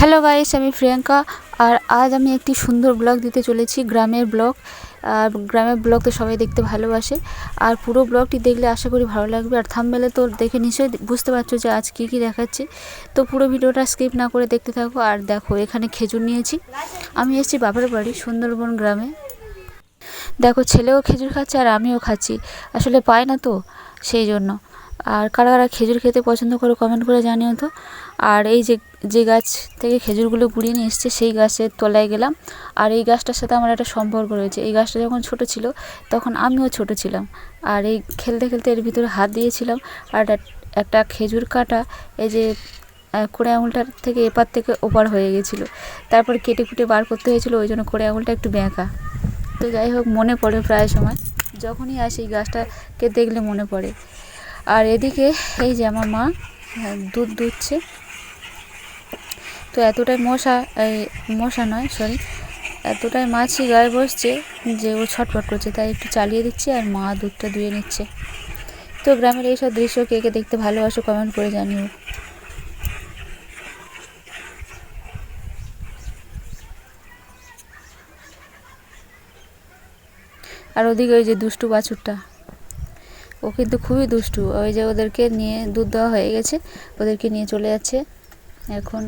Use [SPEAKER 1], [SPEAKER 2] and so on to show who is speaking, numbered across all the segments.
[SPEAKER 1] Hello guys আমি প্রিয়াঙ্কা। আর আজ আমি একটি সুন্দর ব্লগ দিতে চলেছি, গ্রামের ব্লগ আর গ্রামের ব্লগ তো সবাই দেখতে ভালোবাসে। আর পুরো ব্লগটি দেখলে আশা করি ভালো লাগবে। আর থামবেলে তো দেখে নিশ্চয়ই বুঝতে পারছ যে আজ কী কী দেখাচ্ছি। তো পুরো ভিডিওটা স্কিপ না করে দেখতে থাকো। আর দেখো, এখানে খেজুর নিয়েছি। আমি এসেছি বাবার বাড়ি, সুন্দরবন গ্রামে। দেখো, ছেলেও খেজুর খাচ্ছে আর আমিও খাচ্ছি। আসলে পায় না তো, সেই জন্য। আর কারা কারা খেজুর খেতে পছন্দ করে কমেন্ট করে জানিও তো। আর এই যে যে গাছ থেকে খেজুরগুলো কুড়িয়ে নিয়ে এসছে, সেই গাছের তলায় গেলাম। আর এই গাছটার সাথে আমার একটা সম্পর্ক রয়েছে। এই গাছটা যখন ছোট ছিল, তখন আমিও ছোট ছিলাম। আর এই খেলতে খেলতে এর ভিতরে হাত দিয়েছিলাম। আর একটা খেজুর কাটা এই যে কোড়ে আঙুলটার থেকে এপার থেকে ওপার হয়ে গেছিল। তারপর কেটে কুটে বার করতে হয়েছিল, ওই জন্য কোড়ে আঙুলটা একটু ব্যাঁকা তো যাই হোক, মনে পড়ে প্রায় সময়। যখনই আসি, এই গাছটাকে দেখলে মনে পড়ে। আর এদিকে এই যে আমার মা দুধ দুধছে। তো এতটাই মশা, এই মশা নয় সরি এতটাই মাছি গায়ে বসছে যে ও ছটফট করছে, তাই একটু চালিয়ে দিচ্ছে আর মা দুধটা ধুয়ে নিচ্ছে। তো গ্রামের এইসব দৃশ্য কে কে দেখতে ভালোবাসো কমেন্ট করে জানিও। আর ওদিকে ওই যে দুষ্টু বাছুরটা। ও কিন্তু খুবই দুষ্টু। ওই যে ওদেরকে নিয়ে দুধ দেওয়া হয়ে গেছে, ওদেরকে নিয়ে চলে যাচ্ছে। এখন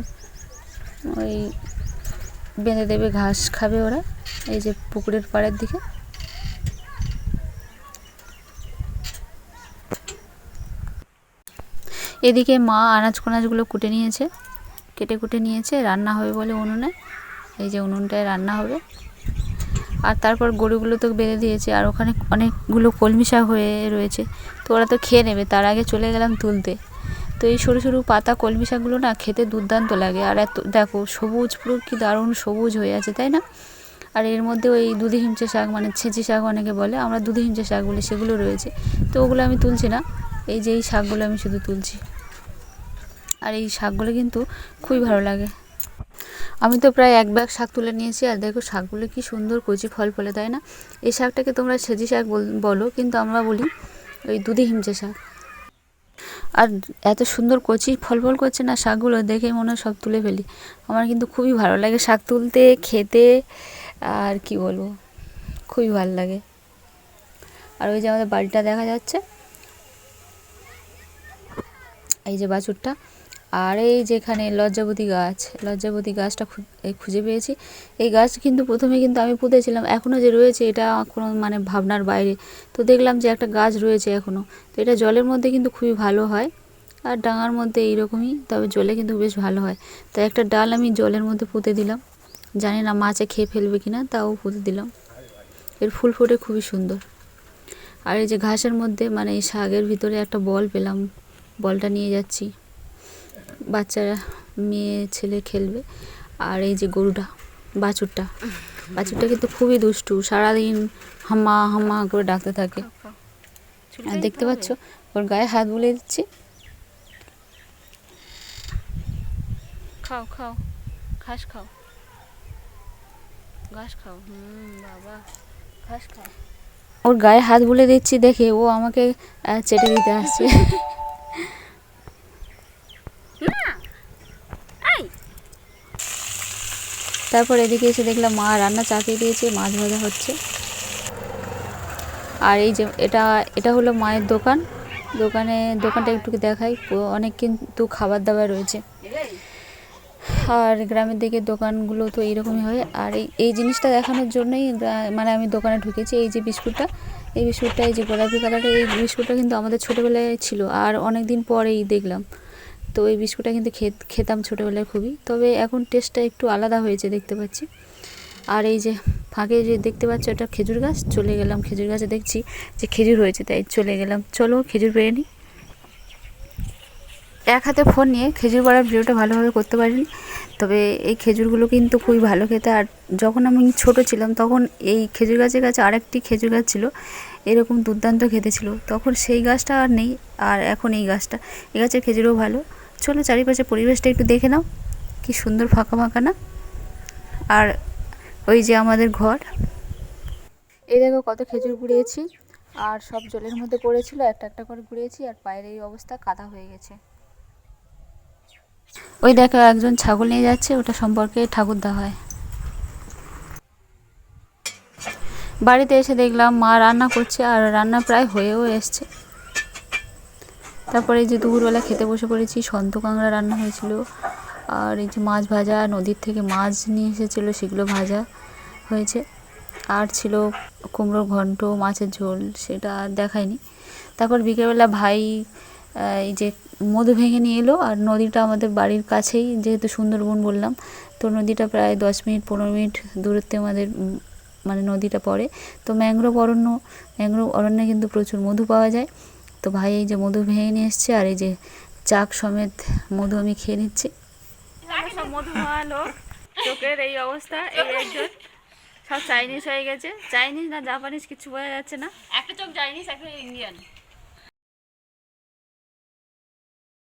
[SPEAKER 1] ওই বেঁধে দেবে, ঘাস খাবে ওরা, এই যে পুকুরের পাড়ের দিকে। এদিকে মা আনাজ কোনাজগুলো কুটে নিয়েছে, কেটে কুটে নিয়েছে, রান্না হবে বলে উনুনে। এই যে উনুনটায় রান্না হবে। আর তারপর গরুগুলো তো বেঁধে দিয়েছে, আর ওখানে অনেকগুলো কলমি শাক হয়ে রয়েছে। তো ওরা তো খেয়ে নেবে, তার আগে চলে গেলাম তুলতে। তো এই সরু সরু পাতা কলমি শাকগুলো না খেতে দুর্দান্ত লাগে। আর এত, দেখো, সবুজ পুরো কি দারুণ সবুজ হয়ে আছে, তাই না? আর এর মধ্যে ওই দুধি হিমচে শাক মানে ছেঁচি শাক অনেকে বলে, আমরা দুধি হিমচে শাক বলি, সেগুলো রয়েছে। তো ওগুলো আমি তুলছি না, এই যে এই শাকগুলো আমি শুধু তুলছি। আর এই শাকগুলো কিন্তু খুবই ভালো লাগে। আমি তো প্রায় এক ব্যাগ শাক তুলে নিয়েছি, আর দেখো শাকগুলো কি সুন্দর কচি ফল ফলে, তাই না? এই শাকটাকে তোমরা সেজি শাক বল- কিন্তু আমরা বলি ওই দুধি হিমচে শাক। আর এত সুন্দর কচি ফল ফল করছে না শাকগুলো, দেখে মনে হয় সব তুলে ফেলি। আমার কিন্তু খুবই ভালো লাগে শাক তুলতে, খেতে, আর কি বলব, খুবই ভালো লাগে। আর ওই যে আমাদের বাড়িটা দেখা যাচ্ছে, এই যে বাছুরটা আর এই যেখানে লজ্জাবতী গাছ, লজ্জাবতী গাছটা খুঁজে পেয়েছি। এই গাছ কিন্তু প্রথমে কিন্তু আমি পুঁতেছিলাম এখনও যে রয়েছে এটা কোনো মানে ভাবনার বাইরে। তো দেখলাম যে একটা গাছ রয়েছে এখনও তো এটা জলের মধ্যে কিন্তু খুবই ভালো হয়, আর ডাঙার মধ্যে এইরকমই, তবে জলে কিন্তু বেশ ভালো হয়। তাই একটা ডাল আমি জলের মধ্যে পুঁতে দিলাম। জানি না মাছে খেয়ে ফেলবে কি না তাও পুঁতে দিলাম। এর ফুল ফোটে খুবই সুন্দর। আর এই যে ঘাসের মধ্যে মানে এই শাকের ভিতরে একটা বল পেলাম, বলটা নিয়ে যাচ্ছি। বাচ্চারা মেয়ে ছেলে খেলবে। আর এই যে গরুটা বাছুরটা বাছুরটা কিন্তু খুবই দুষ্টু। সারাদিন হাম্মা হাম্মা করে ডাকতে থাকে। আর দেখতে পাচ্ছ ওর গায়ে হাত বুলে দিচ্ছি। খাও খাও। ঘাস খাও। ঘাস খাও। হুম বাবা। ঘাস খাও। ওর গায়ে হাত বুলে দিচ্ছি দেখে ও আমাকে চেটে দিতে আসছে। তারপর এদিকে এসে দেখলাম মা রান্না চাপিয়ে দিয়েছে, মাছ ভাজা হচ্ছে। আর এই যে এটা এটা হলো মায়ের দোকান। দোকানে, দোকানটা একটু দেখাই অনেক কিন্তু খাবার দাবার রয়েছে। আর গ্রামের দিকে দোকানগুলো তো এইরকমই হয়। আর এই এই জিনিসটা দেখানোর জন্যই মানে আমি দোকানে ঢুকেছি, এই যে বিস্কুটটা। এই বিস্কুটটা, এই যে গোলাপি কালারের এই বিস্কুটটা কিন্তু আমাদের ছোটোবেলায় ছিল। আর অনেক দিন পরেই দেখলাম। তো এই বিস্কুটটা কিন্তু খেত- খেতাম ছোটোবেলায় খুবই। তবে এখন টেস্টটা একটু আলাদা হয়েছে দেখতে পাচ্ছি। আর এই যে ফাঁকে যে দেখতে পাচ্ছ এটা খেজুর গাছ, চলে গেলাম খেজুর গাছে দেখছি যে খেজুর হয়েছে, তাই চলে গেলাম। চলো খেজুর পেরে নিই। এক হাতে ফোন নিয়ে খেজুর পাড়ার ভিডিওটা ভালোভাবে করতে পারিনি, তবে এই খেজুরগুলো কিন্তু খুবই ভালো খেতে। আর যখন আমি ছোট ছিলাম, তখন এই খেজুর গাছের কাছে আরেকটি খেজুর গাছ ছিল, এরকম দুর্দান্ত খেতে ছিল। তখন সেই গাছটা আর নেই, আর এখন এই গাছটা। এই গাছের খেজুরও ভালো। চলো চারিপাশে পরিবেশটা একটু দেখে নাও। কি সুন্দর ফাঁকা ফাঁকা না? আর ওই যে আমাদের ঘর। এই দেখো কত খেজুর কুড়িয়েছি আর সব জলের মধ্যে পড়েছিল, একটা একটা করে কুড়িয়েছি আর পায়ের এই অবস্থা কাদা হয়ে গেছে। ওই দেখো একজন ছাগল নিয়ে যাচ্ছে, ওটা সম্পর্কে ঠাকুর দেওয়া হয়। বাড়িতে এসে দেখলাম মা রান্না করছে, আর রান্না প্রায় হয়েও এসছে। তারপরে যে দুপুরবেলা খেতে বসে পড়েছি, সন্ত কাঁকড়া রান্না হয়েছিল। আর এই যে মাছ ভাজা, নদীর থেকে মাছ নিয়ে এসেছিল, সেগুলো ভাজা হয়েছে। আর ছিল কুমড়ো ঘন্ট, মাছের ঝোল, সেটা দেখায়নি তারপর বিকেলবেলা ভাই এই যে মধু ভেঙে নিয়ে এলো, আর নদীটা আমাদের বাড়ির কাছেই, যেহেতু সুন্দরবন বললাম, তো নদীটা প্রায় দশ মিনিট, পনেরো মিনিট দূরত্বে আমাদের মানে নদীটা পড়ে। তো ম্যাংগ্রোভ অরণ্য ম্যাংগ্রোভ অরণ্যে কিন্তু প্রচুর মধু পাওয়া যায়। তো ভাই এই যে মধু ভেঙে নিয়ে এসছে আর এই যে চাক সমেত মধু আমি খেয়ে নিচ্ছি। সব মধু খাওয়া লোক চোখের এই অবস্থা এই একজন। সব চাইনিজ হয়ে গেছে। চাইনিজ না জাপানিজ কিছু বোঝা যাচ্ছে না।
[SPEAKER 2] একটা চোখ চাইনিজ একটা ইন্ডিয়ান